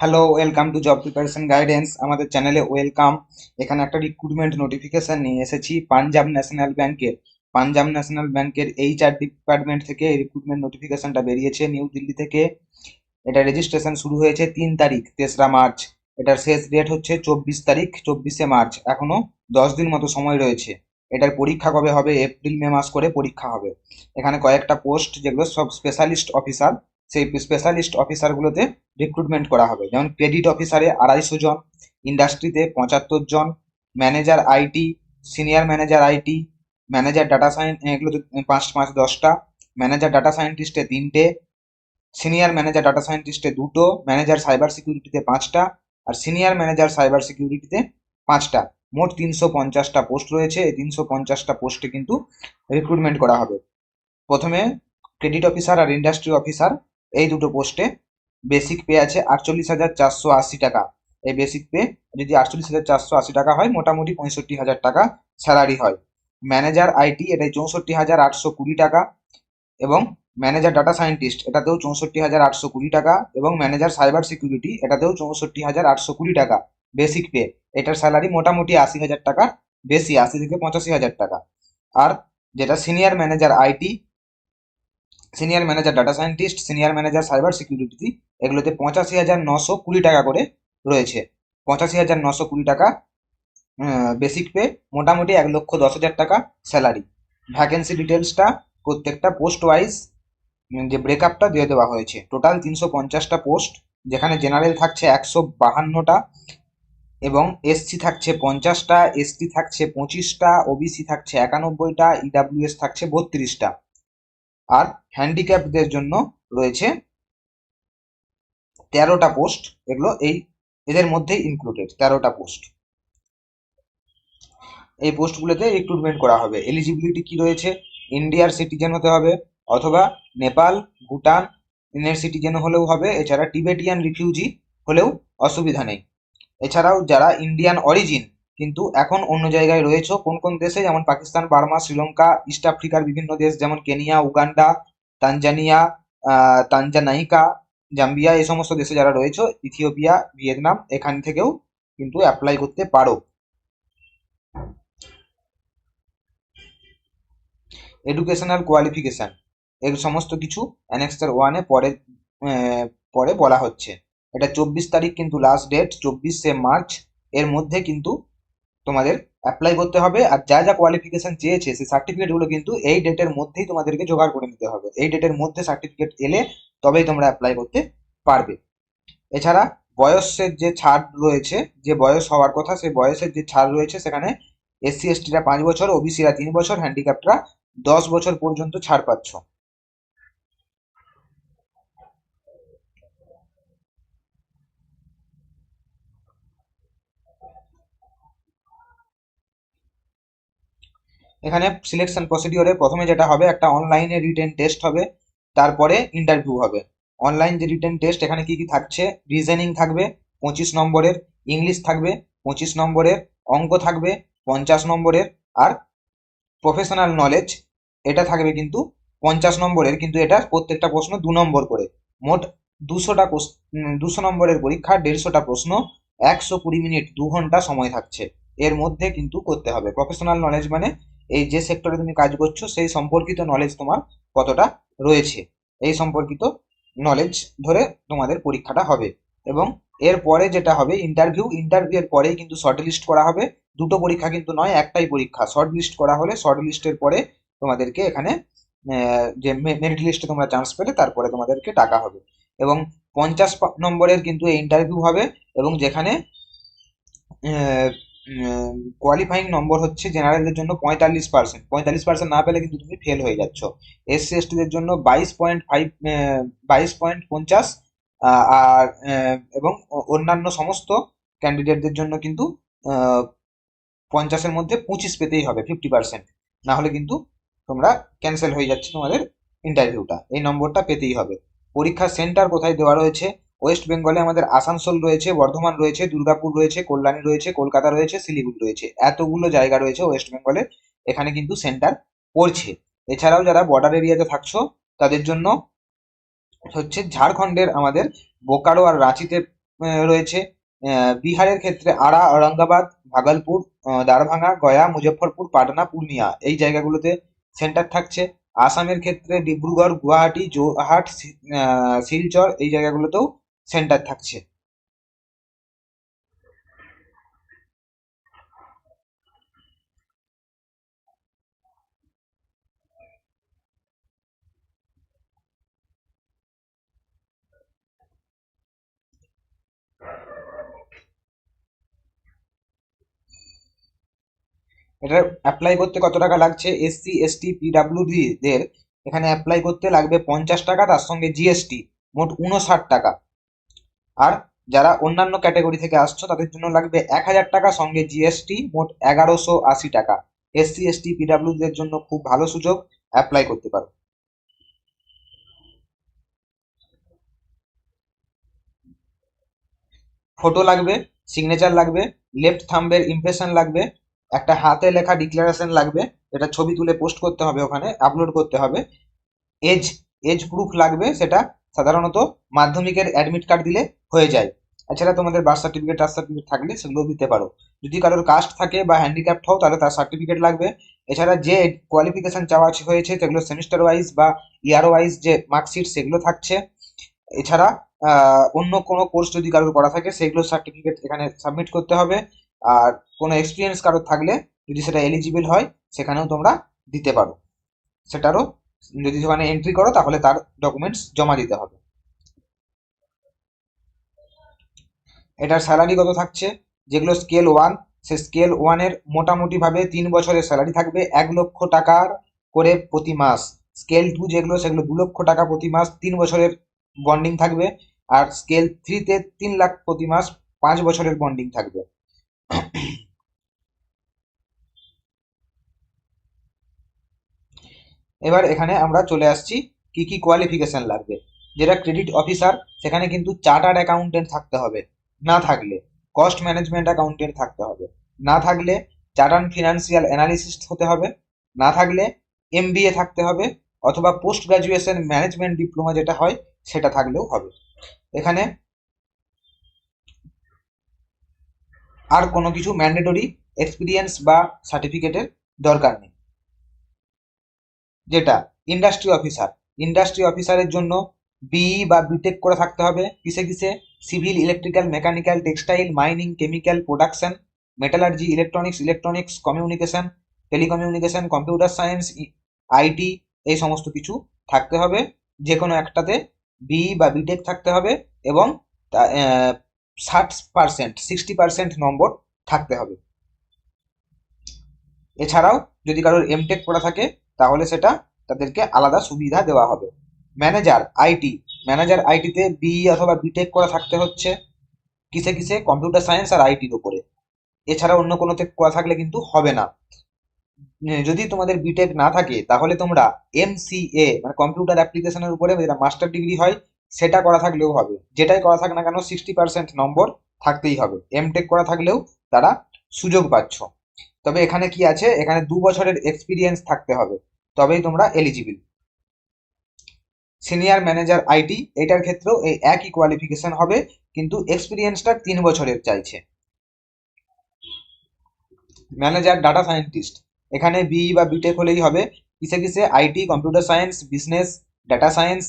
Hello welcome to job preparation guidance আমাদের চ্যানেলে welcome এখানে একটা রিক্রুটমেন্ট নোটিফিকেশন নিয়ে এসেছি পাঞ্জাব ন্যাশনাল ব্যাংকের পাঞ্জাব ন্যাশনাল ব্যাংকের এইচআর ডিপার্টমেন্ট থেকে রিক্রুটমেন্ট নোটিফিকেশনটা বেরিয়েছে নিউ দিল্লি থেকে। এটা রেজিস্ট্রেশন শুরু হয়েছে তিন তারিখ, তেসরা মার্চ। এটার শেষ ডেট হচ্ছে চব্বিশ তারিখ, চব্বিশে মার্চ। এখনও দশ দিন মতো সময় রয়েছে। এটার পরীক্ষা কবে হবে? এপ্রিল, মে মাস করে পরীক্ষা হবে। এখানে কয়েকটা পোস্ট যেগুলো সব স্পেশালিস্ট অফিসার সেই স্পেশালিস্ট অফিসারগুলোতে রিক্রুটমেন্ট করা হবে। যেমন ক্রেডিট অফিসারে আড়াইশো জন ইন্ডাস্ট্রিতে পঁচাত্তর জন manager IT senior manager IT manager data science এগুলোতে পাঁচ পাঁচ, দশটা ম্যানেজার ডাটা সায়েন্টিস্টে তিনটে সিনিয়র ম্যানেজার ডাটা সায়েন্টিস্টে দুটো ম্যানেজার সাইবার সিকিউরিটিতে পাঁচটা, আর সিনিয়র ম্যানেজার সাইবার সিকিউরিটিতে পাঁচটা। মোট তিনশো পঞ্চাশটা পোস্ট রয়েছে, এই তিনশো পঞ্চাশটা পোস্টে কিন্তু রিক্রুটমেন্ট করা হবে। প্রথমে ক্রেডিট অফিসার আর ইন্ডাস্ট্রি অফিসার এই দুটো পোস্টে বেসিক পে আছে আটচল্লিশ হাজার চারশো আশি টাকা। এই বেসিক পে যদি আটচল্লিশ হাজার চারশো আশি টাকা হয়, মোটামুটি পঁয়ষট্টি হাজার টাকা স্যালারি হয়। ম্যানেজার আইটি এটাই চৌষট্টি হাজার আটশো কুড়ি টাকা এবং ম্যানেজার ডাটা সায়েন্টিস্ট এটাতেও চৌষট্টি হাজার আটশো কুড়ি টাকা এবং ম্যানেজার সাইবার সিকিউরিটি এটাতেও চৌষট্টি হাজার আটশো কুড়ি টাকা বেসিক পে এটার স্যালারি মোটামুটি আশি হাজার টাকার বেশি, আশি থেকে পঁচাশি হাজার টাকা। আর যেটা senior manager IT senior manager data scientist senior manager cyber security এগুলোতে পঁচাশি হাজার নশো কুড়ি টাকা করে রয়েছে। পঁচাশি হাজার নশো কুড়ি টাকা বেসিক পে মোটামুটি এক লক্ষ দশ হাজার টাকা স্যালারি ভ্যাকেন্সি ডিটেলসটা প্রত্যেকটা পোস্ট ওয়াইজ যে ব্রেকআপটা দিয়ে দেওয়া হয়েছে। টোটাল তিনশো পঞ্চাশটা পোস্ট যেখানে জেনারেল থাকছে একশো বাহান্নটা এবং এসসি থাকছে পঞ্চাশটা এসটি থাকছে পঁচিশটা ওবিসি থাকছে একানব্বইটা ইডাব্লিউএস থাকছে বত্রিশটা। আর হ্যান্ডিক্যাপদের জন্য রয়েছে তেরোটা পোস্ট এগুলো এই, এদের মধ্যেই ইনক্লুডেড তেরোটা পোস্ট এই পোস্টগুলোতে রিক্রুটমেন্ট করা হবে। এলিজিবিলিটি কি রয়েছে? ইন্ডিয়ার সিটিজেন হতে হবে, অথবা নেপাল, ভুটান এর সিটিজেন হলেও হবে, এছাড়া টিবেটিয়ান রিফিউজি হলেও অসুবিধা নেই। এছাড়াও যারা ইন্ডিয়ান অরিজিন কিন্তু এখন অন্য জায়গায় রয়েছে। কোন কোন দেশে? যেমন পাকিস্তান, বার্মা, শ্রীলঙ্কা, ইস্ট আফ্রিকার বিভিন্ন দেশ, যেমন Kenya, Uganda, Tanzania Tanganyika, Zambia, এই সমস্ত দেশে যারা রয়েছে, ইথিওপিয়া, ভিয়েতনাম, এখান থেকেও কিন্তু অ্যাপ্লাই করতে পারো। এডুকেশনাল কোয়ালিফিকেশন এর সমস্ত কিছু অ্যানেক্সার ওয়ানে পরে পরে বলা হচ্ছে। এটা চব্বিশ তারিখ কিন্তু লাস্ট ডেট চব্বিশে মার্চ। এর মধ্যে কিন্তু তোমাদের অ্যাপ্লাই করতে হবে আর যা যা কোয়ালিফিকেশন চেয়েছে, সেই সার্টিফিকেটগুলো কিন্তু এই ডেটের মধ্যেই তোমাদেরকে জোগাড় করে নিতে হবে। এই ডেটের মধ্যে সার্টিফিকেট এলে তবেই তোমরা অ্যাপ্লাই করতে পারবে। এছাড়া বয়সের যে ছাড় রয়েছে, যে বয়স হওয়ার কথা, সেই বয়সের যে ছাড় রয়েছে, সেখানে এসসি এসটিরা পাঁচ বছর ওবিসিরা তিন বছর হ্যান্ডিক্যাপরা দশ বছর পর্যন্ত ছাড় পাচ্ছ। এখানে সিলেকশন প্রসিডিওরে প্রথমে যেটা হবে, একটা অনলাইনে রিটেন টেস্ট হবে, তারপরে ইন্টারভিউ হবে। অনলাইন যে রিটেন টেস্ট এখানে কি কি থাকছে? রিজনিং থাকবে, পঁচিশ নম্বরের ইংলিশ থাকবে, পঁচিশ নম্বরের অঙ্ক থাকবে, পঞ্চাশ নম্বরের আর প্রফেশনাল নলেজ এটা থাকবে কিন্তু পঞ্চাশ নম্বরের, কিন্তু এটা প্রত্যেকটা প্রশ্ন দু নম্বর করে। মোট দুশোটা দুশো নম্বরের পরীক্ষা, দেড়শোটা প্রশ্ন, একশো কুড়ি মিনিট, দু ঘণ্টা সময় থাকছে। এর মধ্যে কিন্তু করতে হবে। প্রফেশনাল নলেজ মানে এই যে সেক্টরে তুমি কাজ করছ, সেই সম্পর্কিত নলেজ তোমার কতটা রয়েছে? এই সম্পর্কিত নলেজ ধরে তোমাদের পরীক্ষাটা হবে। এবং এর পরে যেটা হবে ইন্টারভিউ ইন্টারভিউ এর পরেই কিন্তু শর্ট লিস্ট করা হবে। দুটো পরীক্ষা কিন্তু নয়, একটাই পরীক্ষা। শর্ট লিস্ট করা হলে শর্ট লিস্টের পরে তোমাদেরকে এখানে যে মেরিট লিস্টে তোমরা চান্স পেলে, তারপরে তোমাদেরকে টাকা হবে। এবং পঞ্চাশ নম্বরের কিন্তু এই ইন্টারভিউ হবে। এবং যেখানে কোয়ালিফাইং নম্বর হচ্ছে জেনারেলদের জন্য পঁয়তাল্লিশ পার্সেন্ট পঁয়তাল্লিশ পার্সেন্ট না পেলে কিন্তু তুমি ফেল হয়ে যাচ্ছ। এসসি এসটিদের জন্য বাইশ পয়েন্ট ফাইভ বাইশ পয়েন্ট পঞ্চাশ আর এবং অন্যান্য সমস্ত ক্যান্ডিডেটদের জন্য কিন্তু পঞ্চাশের মধ্যে পঁচিশ পেতেই হবে ফিফটি পার্সেন্ট না হলে কিন্তু তোমরা ক্যান্সেল হয়ে যাচ্ছে তোমাদের ইন্টারভিউটা এই নম্বরটা পেতেই হবে। পরীক্ষার সেন্টার কোথায় দেওয়া রয়েছে? ওয়েস্ট বেঙ্গলে আমাদের আসানসোল রয়েছে, বর্ধমান রয়েছে, দুর্গাপুর রয়েছে, কল্যাণী রয়েছে, কলকাতা রয়েছে, শিলিগুড়ি রয়েছে। এতগুলো জায়গা রয়েছে ওয়েস্ট বেঙ্গলে, এখানে কিন্তু সেন্টার পড়ছে। এছাড়াও যারা বর্ডার এরিয়াতে থাকছো, তাদের জন্য হচ্ছে ঝাড়খণ্ডের আমাদের বোকারো আর রাঁচিতে রয়েছে বিহারের ক্ষেত্রে আরা, ঔরঙ্গাবাদ, ভাগলপুর দারভাঙ্গা, গয়া, মুজফ্ফরপুর, পাটনা, পূর্ণিয়া এই জায়গাগুলোতে সেন্টার থাকছে। আসামের ক্ষেত্রে ডিব্রুগড়, গুয়াহাটি যোরহাট শি- শিলচর এই জায়গাগুলোতেও সেন্টার থাকছে। এটা অ্যাপ্লাই করতে কত টাকা লাগছে? এসসি এসটি পিডাব্লিউডি দের এখানে অ্যাপ্লাই করতে লাগবে পঞ্চাশ টাকা, তার সঙ্গে জিএসটি মোট উনষাট টাকা। আর যারা অন্যান্য ক্যাটাগরি থেকে আসছো, তাদের জন্য লাগবে এক হাজার টাকা সঙ্গে জিএসটি মোট এগারোশো আশি টাকা। এসসি এসটি পিডাব্লিউ দের জন্য খুব ভালো সুযোগ অ্যাপ্লাই করতে পারো। ফটো লাগবে সিগনেচার লাগবে লেফট থাম্বের ইমপ্রেশন লাগবে, একটা হাতে লেখা ডিক্লারেশন লাগবে, এটা ছবি তুলে পোস্ট করতে হবে ওখানে আপলোড করতে হবে। এজ এজ প্রুফ লাগবে, সেটা সাধারণত মাধ্যমিকের অ্যাডমিট কার্ড দিলে হয়ে যায়। এছাড়া তোমাদের বার্থ সার্টিফিকেট টার্থ সার্টিফিকেট থাকলে সেগুলো দিতে পারো। যদি কারোর কাস্ট থাকে বা হ্যান্ডিক্যাপ্ট হও, তাহলে তার সার্টিফিকেট লাগবে। এছাড়া যে কোয়ালিফিকেশন চাওয়া হয়েছে, সেগুলো সেমিস্টার ওয়াইজ বা ইয়ার ওয়াইজ যে মার্কশিট সেগুলো থাকছে। এছাড়া অন্য কোনো কোর্স যদি কারোর করা থাকে, সেগুলো সার্টিফিকেট এখানে সাবমিট করতে হবে। আর কোনো এক্সপিরিয়েন্স কারোর থাকলে যদি সেটা এলিজিবল হয়, সেখানেও তোমরা দিতে পারো। সেটারও যদি ওখানে এন্ট্রি করো, তাহলে তার ডকুমেন্টস জমা দিতে হবে। এটার স্যালারি কত থাকছে? যেগুলো স্কেল ওয়ান সে স্কেল ওয়ানের মোটামুটি ভাবে তিন বছরের স্যালারি থাকবে এক লক্ষ টাকার করে প্রতি মাস। স্কেল টু যেগুলো, সেগুলো দু লক্ষ টাকা প্রতি মাস, তিন বছরের বন্ডিং থাকবে। আর স্কেল থ্রিতে তিন লাখ প্রতি মাস, পাঁচ বছরের বন্ডিং থাকবে। এবার এখানে আমরা চলে আসছি কি কি কোয়ালিফিকেশন লাগবে। যেটা ক্রেডিট অফিসার সেখানে কিন্তু চার্টার্ড অ্যাকাউন্টেন্ট থাকতে হবে, না থাকলে কস্ট ম্যানেজমেন্ট অ্যাকাউন্টেন্ট থাকতে হবে। না থাকলে চার্টার্ড ফিনান্সিয়াল অ্যানালিসিস্ট হতে হবে, না থাকলে এমবিএ থাকতে হবে, অথবা পোস্ট গ্রাজুয়েশন ম্যানেজমেন্ট ডিপ্লোমা যেটা হয়, সেটা থাকলেও হবে। এখানে আর কোনো কিছু ম্যান্ডেটরি এক্সপিরিয়েন্স বা সার্টিফিকেটের দরকার নেই। যেটা ইন্ডাস্ট্রি অফিসার ইন্ডাস্ট্রি অফিসারের জন্য বিই বা বিটেক করে থাকতে হবে। কিসে কিসে? Civil electrical mechanical textile mining chemical production metallurgy electronics electronics communication telecommunication computer science IT এই সমস্ত কিছু থাকতে হবে। যে কোনো একটাতে বিই বা বিটেক থাকতে হবে এবং ষাট পার্সেন্ট সিক্সটি পার্সেন্ট নম্বর থাকতে হবে। এছাড়াও যদি কারোর এমটেক করা থাকে তাহলে সেটা তাদেরকে আলাদা সুবিধা দেওয়া হবে। ম্যানেজার আইটি ম্যানেজার আইটিতে বিই অথবা বিটেক করা থাকতে হচ্ছে। কিসে কিসে? কম্পিউটার সায়েন্স আর আইটির উপরে। এছাড়া অন্য কোনোতে করা থাকলে কিন্তু হবে না। যদি তোমাদের বিটেক না থাকে, তাহলে তোমরা এমসিএ মানে কম্পিউটার অ্যাপ্লিকেশনের উপরে যেটা মাস্টার ডিগ্রি হয়, সেটা করা থাকলেও হবে। যেটাই করা থাক না কেন সিক্সটি পার্সেন্ট নম্বর থাকতেই হবে। এমটেক করা থাকলেও তারা সুযোগ পাচ্ছ। তবে এখানে কি আছে? এখানে দু বছরের এক্সপিরিয়েন্স থাকতে হবে। তবেই তোমরা এলিজিবল সিনিয়র ম্যানেজার আইটি এটার ক্ষেত্রেও এই একই কোয়ালিফিকেশন হবে, কিন্তু এক্সপিরিয়েন্সটা তিন বছরের চাইছে। ম্যানেজার ডাটা সায়েন্টিস্ট এখানে বিই বা বিটেক হলেই হবে। কিসে কিসে? IT computer science business data science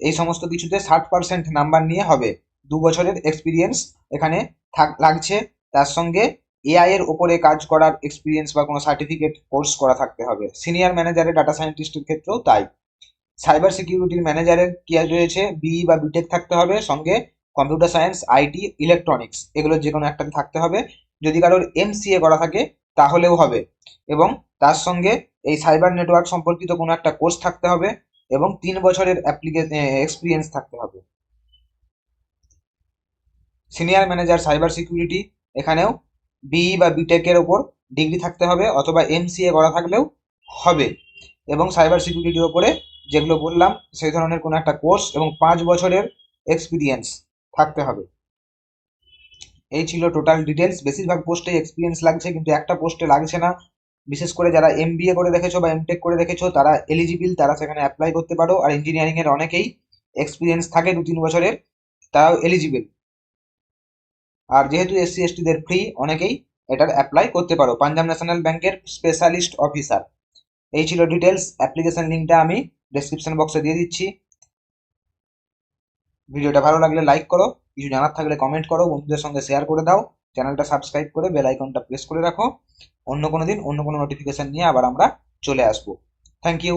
এই সমস্ত কিছুতে ষাট পার্সেন্ট নাম্বার নিয়ে হবে। দু বছরের এক্সপিরিয়েন্স এখানে থাক, লাগছে। তার সঙ্গে এআই এর ওপরে কাজ করার এক্সপিরিয়েন্স বা কোনো সার্টিফিকেট কোর্স করা থাকতে হবে। সিনিয়র ম্যানেজারের ডাটা সায়েন্টিস্টের ক্ষেত্রেও তাই। সাইবার সিকিউরিটির ম্যানেজারের কি রয়েছে? বিই বা বিটেক থাকতে হবে, সঙ্গে কম্পিউটার সায়েন্স আইটি ইলেকট্রনিক্স এগুলো যে কোনো একটাতে থাকতে হবে। যদি কারোর এমসিএ করা থাকে, তাহলেও হবে। এবং তার সঙ্গে এই সাইবার নেটওয়ার্ক সম্পর্কিত কোনো একটা কোর্স থাকতে হবে এবং তিন বছরের এক্সপিরিয়েন্স থাকতে হবে। সিনিয়র ম্যানেজার সাইবার সিকিউরিটি এখানেও বিই বা বিটেক এর ওপর ডিগ্রি থাকতে হবে অথবা এমসিএ করা থাকলেও হবে। এবং সাইবার সিকিউরিটির ওপরে যেগুলো বললাম, সেই ধরনের কোনো একটা কোর্স এবং পাঁচ বছরের এক্সপিরিয়েন্স থাকতে হবে। এই ছিল টোটাল ডিটেলস বেশিরভাগ পোস্টে এক্সপিরিয়েন্স লাগছে, কিন্তু একটা পোস্টে লাগছে না। বিশেষ করে যারা এমবিএ করে রেখেছো বা এমটেক করে রেখেছো তারা এলিজিবল তারা সেখানে অ্যাপ্লাই করতে পারো। আর ইঞ্জিনিয়ারিং এর অনেকেই এক্সপিরিয়েন্স থাকে দু তিন বছরের, তারাও এলিজিবল আর যেহেতু এসসি এসটিদের ফ্রি অনেকেই এটার অ্যাপ্লাই করতে পারো। পাঞ্জাব ন্যাশনাল ব্যাংকের স্পেশালিস্ট অফিসার এই ছিল ডিটেলস অ্যাপ্লিকেশন লিঙ্কটা আমি ডেসক্রিপশন বক্সে দিয়ে দিচ্ছি। ভিডিওটা ভালো লাগলে লাইক করো। কিছু জানার থাকলে কমেন্ট করো। বন্ধুদের সঙ্গে শেয়ার করে দাও। চ্যানেলটা সাবস্ক্রাইব করে বেল আইকনটা প্রেস করে রাখো। অন্য কোনো দিন অন্য কোনো নোটিফিকেশন নিয়ে আবার আমরা চলে আসব। Thank you